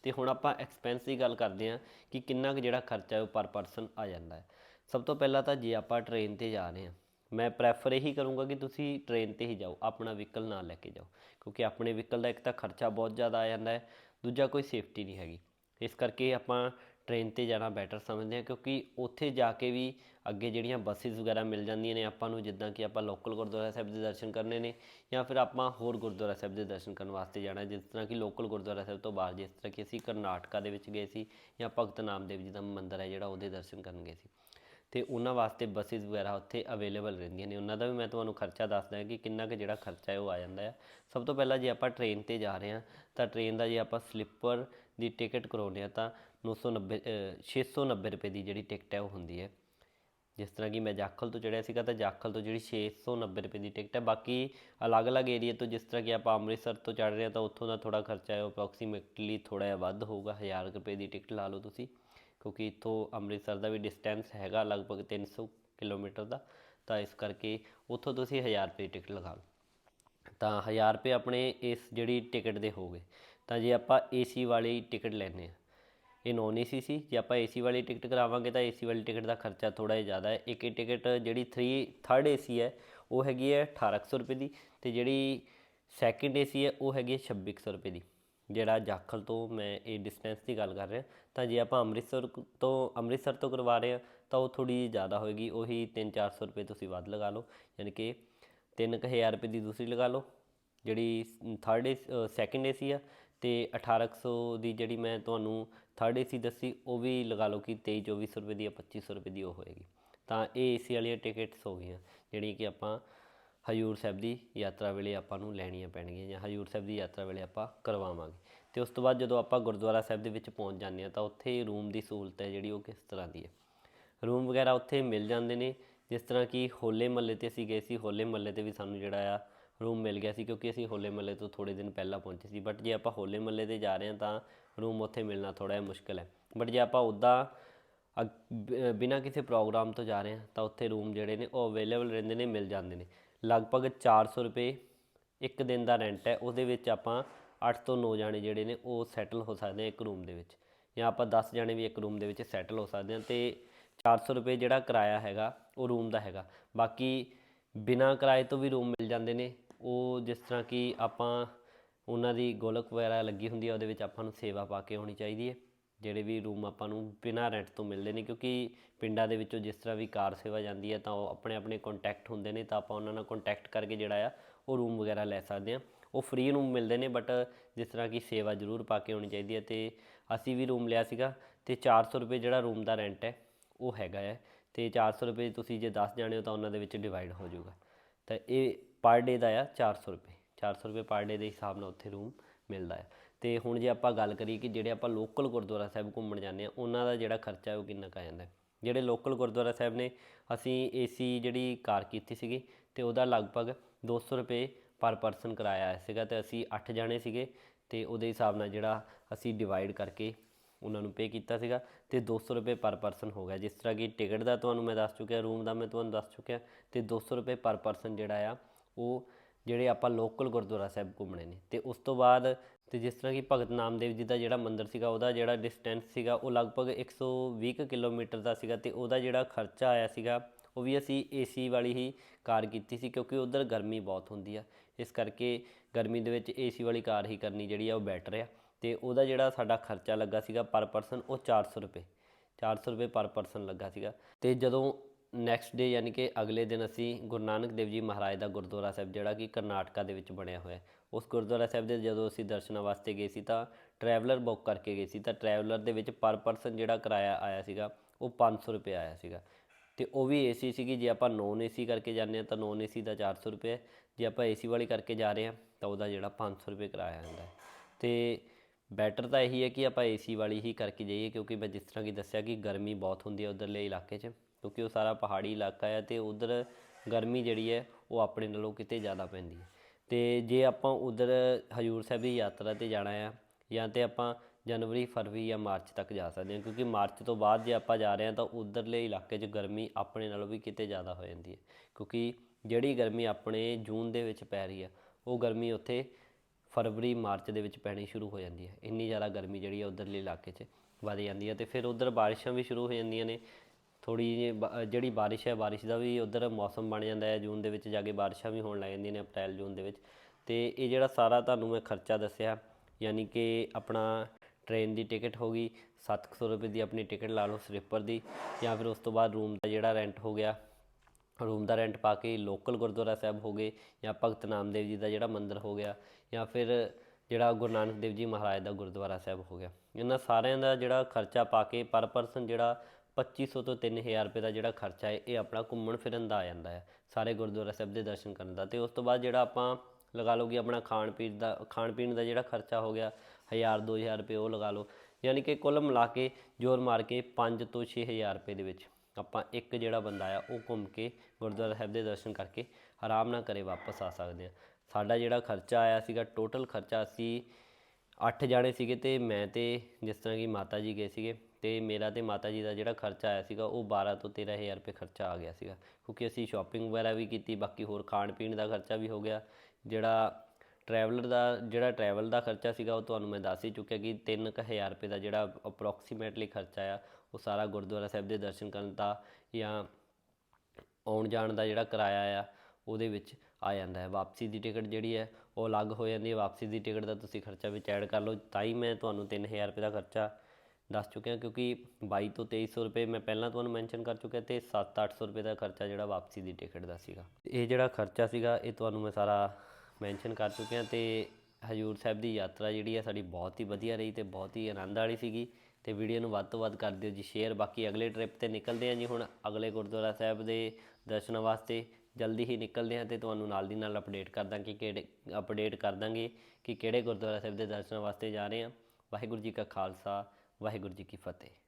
ਤੇ ਹੁਣ ਆਪਾਂ ਐਕਸਪੈਂਸ ਦੀ ਗੱਲ ਕਰਦੇ ਹਾਂ ਕਿ ਕਿੰਨਾ ਕੁ ਜਿਹੜਾ ਖਰਚਾ ਹੈ ਉਹ ਪਰ ਪਰਸਨ ਆ ਜਾਂਦਾ ਹੈ। ਸਭ ਤੋਂ ਪਹਿਲਾਂ ਤਾਂ ਜੇ ਆਪਾਂ ਟ੍ਰੇਨ ਤੇ ਜਾ ਰਹੇ ਹਾਂ, ਮੈਂ ਪ੍ਰੈਫਰ ਇਹੀ ਕਰੂੰਗਾ ਕਿ ਤੁਸੀਂ ਟ੍ਰੇਨ ਤੇ ਹੀ ਜਾਓ, ਆਪਣਾ ਵਹੀਕਲ ਨਾ ਲੈ ਕੇ ਜਾਓ। ਕਿਉਂਕਿ ਆਪਣੇ ਵਹੀਕਲ ਦਾ ਇੱਕ ਤਾਂ ਖਰਚਾ ਬਹੁਤ ਜ਼ਿਆਦਾ ਆ ਜਾਂਦਾ ਹੈ, ਦੂਜਾ ਕੋਈ ਸੇਫਟੀ ਨਹੀਂ ਹੈਗੀ। ਇਸ ਕਰਕੇ ਆਪਾਂ ਟ੍ਰੇਨ ਤੇ ਜਾਣਾ ਬੈਟਰ ਸਮਝਦੇ ਹਾਂ, ਕਿਉਂਕਿ ਉੱਥੇ ਜਾ ਕੇ ਵੀ ਅੱਗੇ ਜਿਹੜੀਆਂ ਬੱਸਿਸ ਵਗੈਰਾ ਮਿਲ ਜਾਂਦੀਆਂ ਨੇ ਆਪਾਂ ਨੂੰ ਜਿੱਦਾਂ ਕਿ ਆਪਾਂ ਲੋਕਲ ਗੁਰਦੁਆਰਾ ਸਾਹਿਬ ਦੇ ਦਰਸ਼ਨ ਕਰਨੇ ਨੇ ਜਾਂ ਫਿਰ ਆਪਾਂ ਹੋਰ ਗੁਰਦੁਆਰਾ ਸਾਹਿਬ ਦੇ ਦਰਸ਼ਨ ਕਰਨ ਵਾਸਤੇ ਜਾਣਾ ਜਿਸ ਤਰ੍ਹਾਂ ਕਿ ਲੋਕਲ ਗੁਰਦੁਆਰਾ ਸਾਹਿਬ ਤੋਂ ਬਾਹਰ ਜਿਸ ਤਰ੍ਹਾਂ ਕਿ ਅਸੀਂ ਕਰਨਾਟਕਾ ਦੇ ਵਿੱਚ ਗਏ ਸੀ ਜਾਂ ਭਗਤ ਨਾਮਦੇਵ ਜੀ ਦਾ ਮੰਦਿਰ ਹੈ ਜਿਹੜਾ ਉਹਦੇ ਦਰਸ਼ਨ ਕਰਨ ਗਏ ਸੀ। ਤੇ ਉਹਨਾਂ ਵਾਸਤੇ ਬੱਸਿਸ ਵਗੈਰਾ ਉੱਥੇ ਅਵੇਲੇਬਲ ਰਹਿੰਦੀਆਂ ਨੇ। ਉਹਨਾਂ ਦਾ ਵੀ ਮੈਂ ਤੁਹਾਨੂੰ ਖਰਚਾ ਦੱਸਦਾ ਕਿ ਕਿੰਨਾ ਕੁ ਜਿਹੜਾ ਖਰਚਾ ਹੈ ਉਹ ਆ ਜਾਂਦਾ ਹੈ। ਸਭ ਤੋਂ ਪਹਿਲਾਂ ਜੇ ਆਪਾਂ ਟ੍ਰੇਨ ਤੇ ਜਾ ਰਹੇ ਹਾਂ ਤਾਂ ਟ੍ਰੇਨ ਦਾ ਜੇ ਆਪਾਂ ਸਲੀਪਰ ਦੀ ਟਿਕਟ ਕਰਾਉਂਦੇ ਹਾਂ ਤਾਂ 990 ਅ, 690 ਰੁਪਏ ਦੀ ਜਿਹੜੀ ਟਿਕਟ ਹੈ ਉਹ ਹੁੰਦੀ ਹੈ। ਜਿਸ ਤਰ੍ਹਾਂ ਕਿ ਮੈਂ ਜਾਖਲ ਤੋਂ ਚੜਿਆ ਸੀਗਾ ਤਾਂ ਜਾਖਲ ਤੋਂ ਜਿਹੜੀ 690 ਰੁਪਏ ਦੀ ਟਿਕਟ ਹੈ, ਬਾਕੀ ਅਲੱਗ-ਅਲੱਗ ਏਰੀਆ ਤੋਂ ਜਿਸ ਤਰ੍ਹਾਂ ਕਿ ਆਪਾਂ ਅੰਮ੍ਰਿਤਸਰ ਤੋਂ ਚੜ ਰਹੇ ਹਾਂ ਤਾਂ ਉੱਥੋਂ ਦਾ ਥੋੜਾ ਖਰਚਾ ਹੈ ਅਪਰੋਕਸੀਮੇਟਲੀ ਥੋੜਾ ਜਿਹਾ ਵੱਧ ਹੋਊਗਾ 1000 ਰੁਪਏ ਦੀ ਟਿਕਟ ਲਾ ਲਓ ਤੁਸੀਂ, ਕਿਉਂਕਿ ਇੱਥੋਂ ਅੰਮ੍ਰਿਤਸਰ ਦਾ ਵੀ ਡਿਸਟੈਂਸ ਹੈਗਾ ਲਗਭਗ 300 ਕਿਲੋਮੀਟਰ ਦਾ, ਤਾਂ ਇਸ ਕਰਕੇ ਉੱਥੋਂ ਤੁਸੀਂ 1000 ਰੁਪਏ ਟਿਕਟ ਲਗਾ ਲਓ। ਤਾਂ 1000 ਰੁਪਏ ਆਪਣੇ ਇਸ ਜਿਹੜੀ ਟਿਕਟ ਦੇ ਹੋ ਗਏ, ਤਾਂ ਜੇ ਆਪਾਂ ਏਸੀ ਵਾਲੀ ਟਿਕਟ ਲੈਨੇ ਆ ਇਹ ਨੋਨ ਏਸੀ ਸੀ ਜੇ ਆਪਾਂ ਏਸੀ ਵਾਲੀ ਟਿਕਟ ਕਰਾਵਾਂਗੇ ਤਾਂ ਏਸੀ ਵਾਲੀ ਟਿਕਟ ਦਾ ਖਰਚਾ ਥੋੜਾ ਜਿਹਾ ਜ਼ਿਆਦਾ ਹੈ। ਇੱਕ ਇਹ ਟਿਕਟ ਜਿਹੜੀ 3 ਥਰਡ ਏਸੀ ਹੈ, ਉਹ ਹੈਗੀ ਹੈ 1800 ਰੁਪਏ ਦੀ ਤੇ ਜਿਹੜੀ ਸੈਕਿੰਡ ਏਸੀ ਹੈ, ਉਹ ਹੈਗੀ ਹੈ 2600 ਰੁਪਏ ਦੀ। ਜਿਹੜਾ ਜਾਖਲ ਤੋਂ ਮੈਂ ਇਹ ਡਿਸਟੈਂਸ ਦੀ ਗੱਲ ਕਰ ਰਿਹਾ, ਤਾਂ ਜੇ ਆਪਾਂ ਅੰਮ੍ਰਿਤਸਰ ਤੋਂ ਅੰਮ੍ਰਿਤਸਰ ਤੋਂ ਕਰਵਾ ਰਹੇ ਹਾਂ, ਤਾਂ ਉਹ ਥੋੜੀ ਜ਼ਿਆਦਾ ਹੋਏਗੀ। ਉਹੀ 3-400 ਰੁਪਏ ਤੁਸੀਂ ਵੱਧ ਲਗਾ ਲਓ, ਯਾਨੀ ਕਿ 3000 ਰੁਪਏ ਦੀ ਦੂਸਰੀ ਲਗਾ ਲਓ। ਜਿਹੜੀ ਥਰਡ ਏ ਸੈਕਿੰਡ ਏਸੀ ਆ ਤੇ 1800 ਦੀ ਜਿਹੜੀ ਮੈਂ ਤੁਹਾਨੂੰ ਥਰਡ ਏਸੀ ਦੱਸੀ, ਉਹ ਵੀ ਲਗਾ ਲਓ ਕਿ 23 2400 ਰੁਪਏ ਦੀ ਜਾਂ 2500 ਰੁਪਏ ਦੀ ਉਹ ਹੋਏਗੀ। ਤਾਂ ਇਹ ਏਸੀ ਵਾਲੀਆਂ ਟਿਕਟਸ ਹੋ ਗਈਆਂ, ਜਿਹੜੀਆਂ ਕਿ ਆਪਾਂ ਹਜੂਰ ਸਾਹਿਬ ਦੀ ਯਾਤਰਾ ਵੇਲੇ ਆਪਾਂ ਨੂੰ ਲੈਣੀਆਂ ਪੈਣਗੀਆਂ ਜਾਂ ਹਜੂਰ ਸਾਹਿਬ ਦੀ ਯਾਤਰਾ ਵੇਲੇ ਆਪਾਂ ਕਰਵਾਵਾਂਗੇ। ਤੇ ਉਸ ਤੋਂ ਬਾਅਦ ਜਦੋਂ ਆਪਾਂ ਗੁਰਦੁਆਰਾ ਸਾਹਿਬ ਦੇ ਵਿੱਚ ਪਹੁੰਚ ਜਾਂਦੇ ਹਾਂ, ਤਾਂ ਉੱਥੇ ਰੂਮ ਦੀ ਸਹੂਲਤ ਹੈ ਜਿਹੜੀ ਉਹ ਕਿਸ ਤਰ੍ਹਾਂ ਦੀ ਹੈ? ਰੂਮ ਵਗੈਰਾ ਉੱਥੇ ਮਿਲ ਜਾਂਦੇ ਨੇ, ਜਿਸ ਤਰ੍ਹਾਂ ਕਿ ਹੋਲੇ ਮਹੱਲੇ ਤੇ ਅਸੀਂ ਗਏ ਸੀ, ਹੋਲੇ ਮਹੱਲੇ ਤੇ ਵੀ ਸਾਨੂੰ ਜਿਹੜਾ ਆ ਰੂਮ ਮਿਲ ਗਿਆ ਸੀ ਕਿਉਂਕਿ ਅਸੀਂ ਹੋਲੇ ਮਹੱਲੇ ਤੋਂ ਥੋੜੇ ਦਿਨ ਪਹਿਲਾਂ ਪਹੁੰਚੇ ਸੀ। ਬਟ ਜੇ ਆਪਾਂ ਹੋਲੇ ਮਹੱਲੇ ਤੇ ਜਾ ਰਹੇ ਹਾਂ ਤਾਂ ਰੂਮ ਉੱਥੇ ਮਿਲਣਾ ਥੋੜਾ ਜਿਹਾ ਮੁਸ਼ਕਲ ਹੈ। ਬਟ ਜੇ ਆਪਾਂ ਉੱਦਾਂ ਬਿਨਾ ਕਿਸੇ ਪ੍ਰੋਗਰਾਮ ਤੋਂ ਜਾ ਰਹੇ ਹਾਂ ਤਾਂ ਉੱਥੇ ਰੂਮ ਜਿਹੜੇ ਨੇ ਉਹ ਅਵੇਲੇਬਲ ਰਹਿੰਦੇ ਨੇ, ਮਿਲ ਜਾਂਦੇ ਨੇ। ਲਗਭਗ 400 ਰੁਪਏ ਇੱਕ ਦਿਨ ਦਾ ਰੈਂਟ ਹੈ, ਉਹਦੇ ਵਿੱਚ ਆਪਾਂ 8 ਤੋਂ 9 ਜਾਣੇ ਜਿਹੜੇ ਨੇ ਉਹ ਸੈਟਲ ਹੋ ਸਕਦੇ ਆ ਇੱਕ ਰੂਮ ਦੇ ਵਿੱਚ। ਜਾਂ ਆਪਾਂ 10 ਜਾਣੇ ਵੀ ਇੱਕ ਰੂਮ ਦੇ ਵਿੱਚ ਸੈਟਲ ਹੋ ਸਕਦੇ ਆ ਤੇ 400 ਰੁਪਏ ਜਿਹੜਾ ਕਿਰਾਇਆ ਹੈਗਾ, ਉਹ ਰੂਮ ਦਾ ਹੈਗਾ। ਬਾਕੀ ਬਿਨਾਂ ਕਿਰਾਏ ਤੋਂ ਵੀ ਰੂਮ ਮਿਲ ਜਾਂਦੇ ਨੇ ਉਹ ਜਿਸ ਤਰ੍ਹਾਂ ਕਿ ਆਪਾਂ ਉਹਨਾਂ ਦੀ ਗੋਲਕ ਵਗੈਰਾ ਲੱਗੀ ਹੁੰਦੀ ਹੈ ਉਹਦੇ ਵਿੱਚ ਆਪਾਂ ਨੂੰ ਸੇਵਾ ਪਾ ਕੇ ਆਉਣੀ ਚਾਹੀਦੀ ਹੈ। ਜਿਹੜੇ ਵੀ ਰੂਮ ਆਪਾਂ ਨੂੰ ਬਿਨਾਂ ਰੈਂਟ ਤੋਂ ਮਿਲਦੇ ਨੇ, ਕਿਉਂਕਿ ਪਿੰਡਾਂ ਦੇ ਵਿੱਚੋਂ ਜਿਸ ਤਰ੍ਹਾਂ ਵੀ ਕਾਰ ਸੇਵਾ ਜਾਂਦੀ ਹੈ, ਤਾਂ ਉਹ ਆਪਣੇ ਆਪਣੇ ਕੰਟੈਕਟ ਹੁੰਦੇ ਨੇ, ਤਾਂ ਆਪਾਂ ਉਹਨਾਂ ਨਾਲ ਕੰਟੈਕਟ ਕਰਕੇ ਜਿਹੜਾ ਆ, ਉਹ ਰੂਮ ਵਗੈਰਾ ਲੈ ਸਕਦੇ ਆ ਉਹ ਫ੍ਰੀ ਰੂਮ ਮਿਲਦੇ ਨੇ ਬਟ ਜਿਸ ਤਰ੍ਹਾਂ ਕਿ ਸੇਵਾ ਜ਼ਰੂਰ ਪਾ ਕੇ ਆਉਣੀ ਚਾਹੀਦੀ ਹੈ ਤੇ ਅਸੀਂ ਵੀ ਰੂਮ ਲਿਆ ਸੀਗਾ ਤੇ 400 ਰੁਪਏ ਜਿਹੜਾ ਰੂਮ ਦਾ ਰੈਂਟ ਹੈ, ਉਹ ਹੈਗਾ ਹੈ ਤੇ 400 ਰੁਪਏ ਤੁਸੀਂ ਜੇ 10 ਜਾਣੇ ਹੋ, ਤਾਂ ਉਹਨਾਂ ਦੇ ਵਿੱਚ ਡਿਵਾਈਡ ਹੋ ਜਾਊਗਾ। ਤਾਂ ਇਹ ਪਰ ਡੇ ਦਾ ਆ 400 ਰੁਪਏ। 400 ਰੁਪਏ ਪਰ ਡੇ ਦੇ ਹਿਸਾਬ ਨਾਲ ਉੱਥੇ ਰੂਮ ਮਿਲਦਾ ਹੈ ਤੇ ਹੁਣ ਜੇ ਆਪਾਂ ਗੱਲ ਕਰੀਏ ਕਿ ਜਿਹੜੇ ਆਪਾਂ ਲੋਕਲ ਗੁਰਦੁਆਰਾ ਸਾਹਿਬ ਘੁੰਮਣ ਜਾਂਦੇ ਆ, ਉਹਨਾਂ ਦਾ ਜਿਹੜਾ ਖਰਚਾ ਹੈ ਉਹ ਕਿੰਨਾ ਕੁ ਆ ਜਾਂਦਾ? ਜਿਹੜੇ ਲੋਕਲ ਗੁਰਦੁਆਰਾ ਸਾਹਿਬ ਨੇ, ਅਸੀਂ ਏਸੀ ਜਿਹੜੀ ਕਾਰ ਕੀਤੀ ਸੀਗੀ ਤੇ ਉਹਦਾ ਲਗਭਗ 200 ਰੁਪਏ ਪਰ ਪਰਸਨ ਕਿਰਾਇਆ ਆਇਆ ਸੀਗਾ ਤੇ ਅਸੀਂ 8 ਜਾਣੇ ਸੀਗੇ ਤੇ ਉਹਦੇ ਹਿਸਾਬ ਨਾਲ ਜਿਹੜਾ ਅਸੀਂ ਡਿਵਾਈਡ ਕਰਕੇ ਉਹਨਾਂ ਨੂੰ ਪੇ ਕੀਤਾ ਸੀਗਾ ਤੇ 200 ਰੁਪਏ ਪਰ ਪਰਸਨ ਹੋ ਗਿਆ। ਜਿਸ ਤਰ੍ਹਾਂ ਕਿ ਟਿਕਟ ਦਾ ਤੁਹਾਨੂੰ ਮੈਂ ਦੱਸ ਚੁੱਕਿਆ ਰੂਮ ਦਾ ਮੈਂ ਤੁਹਾਨੂੰ ਦੱਸ ਚੁੱਕਿਆ ਤੇ 200 ਰੁਪਏ ਪਰ ਪਰਸਨ ਜਿਹੜਾ ਆ ਉਹ ਜਿਹੜੇ ਆਪਾਂ ਲੋਕਲ ਗੁਰਦੁਆਰਾ ਸਾਹਿਬ ਘੁੰਮਣੇ ਨੇ। ਤੇ ਉਸ ਤੋਂ ਬਾਅਦ ਤੇ ਜਿਸ ਤਰ੍ਹਾਂ ਕਿ ਭਗਤ ਨਾਮਦੇਵ ਜੀ ਦਾ ਜਿਹੜਾ ਮੰਦਿਰ ਸੀਗਾ, ਉਹਦਾ ਜਿਹੜਾ ਡਿਸਟੈਂਸ ਸੀਗਾ, ਉਹ ਲਗਭਗ 120 ਕੁ ਕਿਲੋਮੀਟਰ ਦਾ ਸੀਗਾ ਤੇ ਉਹਦਾ ਜਿਹੜਾ ਖਰਚਾ ਆਇਆ ਸੀਗਾ, ਉਹ ਵੀ ਅਸੀਂ ਏਸੀ ਵਾਲੀ ਹੀ ਕਾਰ ਕੀਤੀ ਸੀ ਕਿਉਂਕਿ ਉਧਰ ਗਰਮੀ ਬਹੁਤ ਹੁੰਦੀ ਆ। ਇਸ ਕਰਕੇ ਗਰਮੀ ਦੇ ਵਿੱਚ ਏਸੀ ਵਾਲੀ ਕਾਰ ਹੀ ਕਰਨੀ ਜਿਹੜੀ ਆ, ਉਹ ਬੈਟਰ ਆ। ਤੇ ਉਹਦਾ ਜਿਹੜਾ ਸਾਡਾ ਖਰਚਾ ਲੱਗਾ ਸੀਗਾ ਪਰ ਪਰਸਨ ਉਹ 400 ਰੁਪਏ 400 ਰੁਪਏ ਪਰ ਪਰਸਨ ਲੱਗਾ ਸੀਗਾ। ਤੇ ਜਦੋਂ ਨੈਕਸਟ ਡੇ ਯਾਨੀ ਕਿ ਅਗਲੇ ਦਿਨ ਅਸੀਂ ਗੁਰੂ ਨਾਨਕ ਦੇਵ ਜੀ ਮਹਾਰਾਜ ਦਾ ਗੁਰਦੁਆਰਾ ਸਾਹਿਬ ਜਿਹੜਾ ਕਿ ਕਰਨਾਟਕਾ ਦੇ ਵਿੱਚ ਬਣਿਆ ਹੋਇਆ ਉਸ ਗੁਰਦੁਆਰਾ ਸਾਹਿਬ ਦੇ ਜਦੋਂ ਅਸੀਂ ਦਰਸ਼ਨਾਂ ਵਾਸਤੇ ਗਏ ਸੀ ਤਾਂ ਟਰੈਵਲਰ ਬੁੱਕ ਕਰਕੇ ਗਏ ਸੀ ਤਾਂ ਟਰੈਵਲਰ ਦੇ ਵਿੱਚ ਪਰ ਪਰਸਨ ਜਿਹੜਾ ਕਿਰਾਇਆ ਆਇਆ ਸੀਗਾ ਉਹ 500 ਰੁਪਏ ਆਇਆ ਸੀਗਾ। ਤੇ ਉਹ ਵੀ ਏਸੀ ਸੀਗੀ, ਜੇ ਆਪਾਂ ਨੋਨ ਏਸੀ ਕਰਕੇ ਜਾਂਦੇ ਆ ਤਾਂ ਨੋਨ ਏਸੀ ਦਾ 400 ਰੁਪਏ, ਜੇ ਆਪਾਂ ਏਸੀ ਵਾਲੀ ਕਰਕੇ ਜਾ ਰਹੇ ਆ ਤਾਂ ਉਹਦਾ ਜਿਹੜਾ 500 ਰੁਪਏ ਕਿਰਾਇਆ ਆਉਂਦਾ ਹੈ। ਤੇ ਬੈਟਰ ਤਾਂ ਇਹੀ ਹੈ ਕਿ ਆਪਾਂ ਏਸੀ ਵਾਲੀ ਹੀ ਕਰਕੇ ਜਾਈਏ ਕਿਉਂਕਿ ਮੈਂ ਜਿਸ ਤਰ੍ਹਾਂ ਕਿ ਦੱਸਿਆ ਕਿ ਗਰਮੀ ਬਹੁਤ ਹੁੰਦੀ ਹੈ ਉਧਰਲੇ ਇਲਾਕੇ 'ਚ। ਕਿਉਂਕਿ ਉਹ ਸਾਰਾ ਪਹਾੜੀ ਇਲਾਕਾ ਹੈ ਤੇ ਉਧਰ ਗਰਮੀ ਜਿਹੜੀ ਹੈ ਉਹ ਆਪਣੇ ਨਾਲੋਂ ਕਿਤੇ ਜ਼ਿਆਦਾ ਪੈਂਦੀ ਹੈ। ਤੇ ਜੇ ਆਪਾਂ ਉਧਰ ਹਜੂਰ ਸਾਹਿਬ ਦੀ ਯਾਤਰਾ ਤੇ ਜਾਣਾ ਆ ਜਾਂ ਤੇ ਆਪਾਂ ਜਨਵਰੀ, ਫਰਵਰੀ ਜਾਂ ਮਾਰਚ ਤੱਕ ਜਾ ਸਕਦੇ ਹਾਂ, ਕਿਉਂਕਿ ਮਾਰਚ ਤੋਂ ਬਾਅਦ ਜੇ ਆਪਾਂ ਜਾ ਰਹੇ ਹਾਂ ਤਾਂ ਉਧਰਲੇ ਇਲਾਕੇ 'ਚ ਗਰਮੀ ਆਪਣੇ ਨਾਲੋਂ ਵੀ ਕਿਤੇ ਜ਼ਿਆਦਾ ਹੋ ਜਾਂਦੀ ਹੈ। ਕਿਉਂਕਿ ਜਿਹੜੀ ਗਰਮੀ ਆਪਣੇ ਜੂਨ ਦੇ ਵਿੱਚ ਪੈ ਰਹੀ ਹੈ, ਉਹ ਗਰਮੀ ਉੱਥੇ ਫਰਵਰੀ, ਮਾਰਚ ਦੇ ਵਿੱਚ ਪੈਣੀ ਸ਼ੁਰੂ ਹੋ ਜਾਂਦੀ ਹੈ। ਇੰਨੀ ਜ਼ਿਆਦਾ ਗਰਮੀ ਜਿਹੜੀ ਹੈ ਉਧਰਲੇ ਇਲਾਕੇ 'ਚ ਵਧ ਜਾਂਦੀ ਹੈ ਤੇ ਫਿਰ ਉਧਰ ਬਾਰਿਸ਼ਾਂ ਵੀ ਸ਼ੁਰੂ ਹੋ ਜਾਂਦੀਆਂ ਨੇ ਥੋੜੀ ਜਿਹੀ ਬ- ਜਿਹੜੀ ਬਾਰਿਸ਼ ਹੈ, ਬਾਰਿਸ਼ ਦਾ ਵੀ ਉਧਰ ਮੌਸਮ ਬਣ ਜਾਂਦਾ ਹੈ, ਜੂਨ ਦੇ ਵਿੱਚ ਜਾ ਕੇ ਬਾਰਿਸ਼ਾਂ ਵੀ ਹੋਣ ਲੱਗ ਜਾਂਦੀਆਂ ਨੇ ਅਪ੍ਰੈਲ, ਜੂਨ ਦੇ ਵਿੱਚ। ਤੇ ਇਹ ਜਿਹੜਾ ਸਾਰਾ ਤੁਹਾਨੂੰ ਮੈਂ ਖਰਚਾ ਦੱਸਿਆ, ਯਾਨੀ ਕਿ ਆਪਣਾ ਟ੍ਰੇਨ ਦੀ ਟਿਕਟ ਹੋ ਗਈ 700 ਰੁਪਏ ਦੀ ਆਪਣੀ ਟਿਕਟ ਲਾ ਲਓ ਸਲੀਪਰ ਦੀ, ਜਾਂ ਫਿਰ ਉਸ ਤੋਂ ਬਾਅਦ ਰੂਮ ਦਾ ਜਿਹੜਾ ਰੈਂਟ ਹੋ ਗਿਆ, ਰੂਮ ਦਾ ਰੈਂਟ ਪਾ ਕੇ ਲੋਕਲ ਗੁਰਦੁਆਰਾ ਸਾਹਿਬ ਹੋ ਗਏ, ਜਾਂ ਭਗਤ ਨਾਮਦੇਵ ਜੀ ਦਾ ਜਿਹੜਾ ਮੰਦਿਰ ਹੋ ਗਿਆ, ਜਾਂ ਫਿਰ ਜਿਹੜਾ ਗੁਰੂ ਨਾਨਕ ਦੇਵ ਜੀ ਮਹਾਰਾਜ ਦਾ ਗੁਰਦੁਆਰਾ ਸਾਹਿਬ ਹੋ ਗਿਆ। ਇਹਨਾਂ ਸਾਰਿਆਂ ਦਾ ਜਿਹੜਾ ਖਰਚਾ ਪਾ ਕੇ ਪਰ ਪਰਸਨ ਜਿਹੜਾ 2500 ਤੋਂ 3000 ਰੁਪਏ ਦਾ ਜਿਹੜਾ ਖਰਚਾ ਹੈ, ਇਹ ਆਪਣਾ ਘੁੰਮਣ ਫਿਰਨ ਦਾ ਆ ਜਾਂਦਾ ਹੈ। ਸਾਰੇ ਗੁਰਦੁਆਰਾ ਸਾਹਿਬ ਦੇ ਦਰਸ਼ਨ ਕਰਨ ਦਾ। ਤੇ ਉਸ ਤੋਂ ਬਾਅਦ ਜਿਹੜਾ ਆਪਾਂ ਲਗਾ ਲਓ ਕਿ ਆਪਣਾ ਖਾਣ ਪੀਣ ਦਾ, ਖਾਣ ਪੀਣ ਦਾ ਜਿਹੜਾ ਖਰਚਾ ਹੋ ਗਿਆ 1000 2000 ਰੁਪਏ ਉਹ ਲਗਾ ਲਓ। ਯਾਨੀ ਕਿ ਕੁੱਲ ਮਿਲਾ ਕੇ ਜੋਰ ਮਾਰ ਕੇ 5 ਤੋਂ 6000 ਰੁਪਏ ਦੇ ਵਿੱਚ ਆਪਾਂ ਇੱਕ ਜਿਹੜਾ ਬੰਦਾ ਆ, ਉਹ ਘੁੰਮ ਕੇ ਗੁਰਦੁਆਰਾ ਸਾਹਿਬ ਦੇ ਦਰਸ਼ਨ ਕਰਕੇ ਆਰਾਮ ਨਾਲ ਘਰੇ ਵਾਪਸ ਆ ਸਕਦੇ ਆ। ਸਾਡਾ ਜਿਹੜਾ ਖਰਚਾ ਆਇਆ ਸੀਗਾ ਟੋਟਲ ਖਰਚਾ ਅਸੀਂ 8 ਜਾਣੇ ਸੀਗੇ ਤੇ ਮੈਂ ਤੇ ਜਿਸ ਤਰ੍ਹਾਂ ਕਿ ਮਾਤਾ ਜੀ ਗਏ ਸੀਗੇ। ਤੇ ਮੇਰਾ ਤੇ ਮਾਤਾ ਜੀ ਦਾ ਜਿਹੜਾ ਖਰਚਾ ਆਇਆ ਸੀਗਾ, ਉਹ 12 ਤੋਂ 13000 ਰੁਪਏ ਖਰਚਾ ਆ ਗਿਆ ਸੀਗਾ। ਕਿਉਂਕਿ ਅਸੀਂ ਸ਼ਾਪਿੰਗ ਵਗੈਰਾ ਵੀ ਕੀਤੀ, ਬਾਕੀ ਹੋਰ ਖਾਣ ਪੀਣ ਦਾ ਖਰਚਾ ਵੀ ਹੋ ਗਿਆ। ਜਿਹੜਾ ਟਰੈਵਲਰ ਦਾ, ਜਿਹੜਾ ਟਰੈਵਲ ਦਾ ਖਰਚਾ ਸੀਗਾ, ਉਹ ਤੁਹਾਨੂੰ ਮੈਂ ਦੱਸ ਹੀ ਚੁੱਕਿਆ ਕਿ 3000 ਰੁਪਏ ਦਾ ਜਿਹੜਾ ਅਪਰੋਕਸੀਮੇਟਲੀ ਖਰਚਾ ਆ, ਉਹ ਸਾਰਾ ਗੁਰਦੁਆਰਾ ਸਾਹਿਬ ਦੇ ਦਰਸ਼ਨ ਕਰਨ ਦਾ ਜਾਂ ਆਉਣ ਜਾਣ ਦਾ ਜਿਹੜਾ ਕਿਰਾਇਆ ਆ, ਉਹਦੇ ਵਿੱਚ ਆ ਜਾਂਦਾ ਹੈ। ਵਾਪਸੀ ਦੀ ਟਿਕਟ ਜਿਹੜੀ ਹੈ, ਉਹ ਅਲੱਗ ਹੋ ਜਾਂਦੀ ਹੈ। ਵਾਪਸੀ ਦੀ ਟਿਕਟ ਦਾ ਤੁਸੀਂ ਖਰਚਾ ਵਿੱਚ ਐਡ ਕਰ ਲਓ। ਤਾਂ ਹੀ ਮੈਂ ਤੁਹਾਨੂੰ 3000 ਰੁਪਏ ਦਾ ਖਰਚਾ ਦੱਸ ਚੁੱਕਿਆ ਕਿਉਂਕਿ 22 ਤੋਂ 2300 ਰੁਪਏ ਮੈਂ ਪਹਿਲਾਂ ਤੁਹਾਨੂੰ ਮੈਂਸ਼ਨ ਕਰ ਚੁੱਕਿਆ ਤੇ 7-800 ਰੁਪਏ ਦਾ ਖਰਚਾ ਜਿਹੜਾ ਵਾਪਸੀ ਦੀ ਟਿਕਟ ਦਾ ਸੀਗਾ। ਇਹ ਜਿਹੜਾ ਖਰਚਾ ਸੀਗਾ, ਇਹ ਤੁਹਾਨੂੰ ਮੈਂ ਸਾਰਾ ਮੈਂਸ਼ਨ ਕਰ ਚੁੱਕਿਆ ਤੇ ਹਜੂਰ ਸਾਹਿਬ ਦੀ ਯਾਤਰਾ ਜਿਹੜੀ ਹੈ ਸਾਡੀ ਬਹੁਤ ਹੀ ਵਧੀਆ ਰਹੀ ਤੇ ਬਹੁਤ ਹੀ ਆਨੰਦ ਵਾਲੀ ਸੀਗੀ। ਤੇ ਵੀਡੀਓ ਨੂੰ ਵੱਧ ਤੋਂ ਵੱਧ ਕਰ ਦਿਓ ਜੀ ਸ਼ੇਅਰ ਬਾਕੀ ਅਗਲੇ ਟ੍ਰਿਪ ਤੇ ਨਿਕਲਦੇ ਹਾਂ ਜੀ ਹੁਣ ਅਗਲੇ ਗੁਰਦੁਆਰਾ ਸਾਹਿਬ ਦੇ ਦਰਸ਼ਨਾਂ ਵਾਸਤੇ। ਜਲਦੀ ਹੀ ਨਿਕਲਦੇ ਹਾਂ ਤੇ ਤੁਹਾਨੂੰ ਨਾਲ ਦੀ ਨਾਲ ਅਪਡੇਟ ਕਰ ਦਾਂਗੇ ਕਿ ਕਿਹੜੇ ਅਪਡੇਟ ਕਰ ਦਾਂਗੇ ਕਿ ਕਿਹੜੇ ਗੁਰਦੁਆਰਾ ਸਾਹਿਬ ਦੇ ਦਰਸ਼ਨਾਂ ਵਾਸਤੇ ਜਾ ਰਹੇ ਹਾਂ। ਵਾਹਿਗੁਰੂ ਜੀ ਕਾ ਖਾਲਸਾ ਵਾਹਿਗੁਰੂ ਜੀ ਕੀ ਫਤਿਹ।